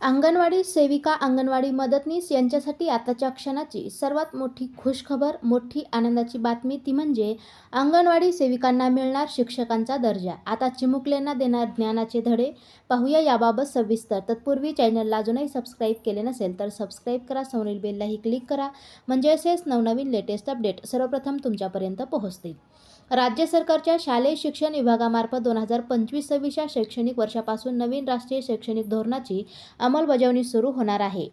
अंगणवाडी सेविका अंगणवाडी मदतनीस यांच्यासाठी आताच्या क्षणाची सर्वात मोठी खुशखबर मोठी आनंदाची बातमी ती म्हणजे अंगणवाडी सेविकांना मिळणार शिक्षकांचा दर्जा. आता चिमुकल्यांना देणार ज्ञानाचे धडे. पाहूया याबाबत सविस्तर. तत्पूर्वी चॅनलला अजूनही सबस्क्राईब केले नसेल तर सबस्क्राईब करा सोनील बेललाही क्लिक करा. म्हणजे असेच नवनवीन लेटेस्ट अपडेट सर्वप्रथम तुमच्यापर्यंत पोहोचतील. राज्य सरकारच्या शालेय शिक्षण विभागामार्फत दोन हजार पंचवीस सव्वीसच्या शैक्षणिक वर्षापासून नवीन राष्ट्रीय शैक्षणिक धोरणाची अंमलबजावणी सुरू होणार आहे.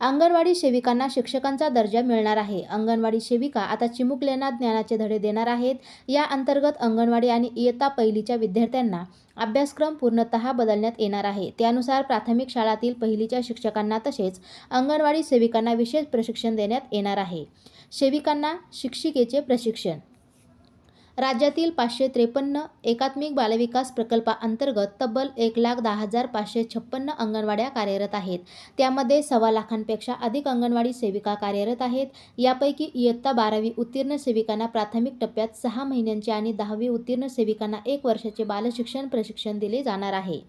अंगणवाडी सेविकांना शिक्षकांचा दर्जा मिळणार आहे. अंगणवाडी सेविका आता चिमुकल्यांना ज्ञानाचे धडे देणार आहेत. या अंतर्गत अंगणवाडी आणि इयत्ता पहिलीच्या विद्यार्थ्यांना अभ्यासक्रम पूर्णतः बदलण्यात येणार आहे. त्यानुसार प्राथमिक शाळातील पहिलीच्या शिक्षकांना तसेच अंगणवाडी सेविकांना विशेष प्रशिक्षण देण्यात येणार आहे. सेविकांना शिक्षिकेचे प्रशिक्षण राज्यातील पाचशे त्रेपन्न एकात्मिक बालविकास प्रकल्पाअंतर्गत तब्बल एक लाख दहा हजार पाचशे छप्पन्न अंगणवाड्या कार्यरत आहेत. त्यामध्ये सव्वा लाखांपेक्षा अधिक अंगणवाडी सेविका कार्यरत आहेत. यापैकी इयत्ता बारावी उत्तीर्ण सेविकांना प्राथमिक टप्प्यात सहा महिन्यांचे आणि दहावी उत्तीर्ण सेविकांना एक वर्षाचे बालशिक्षण प्रशिक्षण दिले जाणार आहे.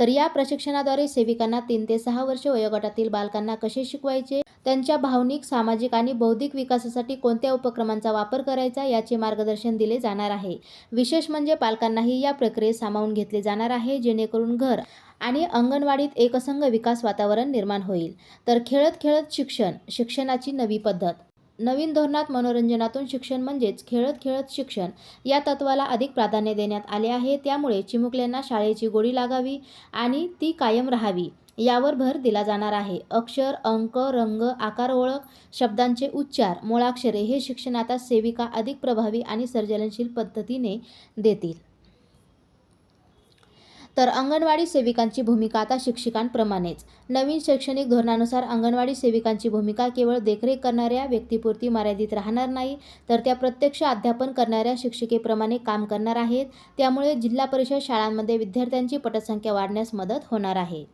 तर या प्रशिक्षणाद्वारे सेविकांना तीन ते सहा वर्ष वयोगटातील बालकांना कसे शिकवायचे? त्यांच्या भावनिक सामाजिक आणि बौद्धिक विकासासाठी कोणत्या उपक्रमांचा वापर करायचा याचे मार्गदर्शन दिले जाणार आहे. विशेष म्हणजे पालकांनाही या प्रक्रियेत सामावून घेतले जाणार आहे जेणेकरून घर आणि अंगणवाडीत एकसंघ विकास वातावरण निर्माण होईल. तर खेळत खेळत शिक्षण शिक्षणाची नवी पद्धत. नवीन धोरणात मनोरंजनातून शिक्षण म्हणजेच खेळत खेळत शिक्षण या तत्वाला अधिक प्राधान्य देण्यात आले आहे. त्यामुळे चिमुकल्यांना शाळेची गोडी लागावी आणि ती कायम राहावी. यावर भर दिला जाणार आहे. अक्षर अंक रंग आकार ओळख शब्दांचे उच्चार मुळाक्षरे हे शिक्षण आता सेविका अधिक प्रभावी आणि सर्जनशील पद्धतीने देतील. तर अंगणवाडी सेविकांची भूमिका आता शिक्षकांप्रमाणेच. नवीन शैक्षणिक धोरणानुसार अंगणवाडी सेविकांची भूमिका केवळ देखरेख करणाऱ्या व्यक्तीपुरती मर्यादित राहणार नाही तर त्या प्रत्यक्ष अध्यापन करणाऱ्या शिक्षिकेप्रमाणे काम करणार आहेत. त्यामुळे जिल्हा परिषद शाळांमध्ये विद्यार्थ्यांची पटसंख्या वाढण्यास मदत होणार आहे.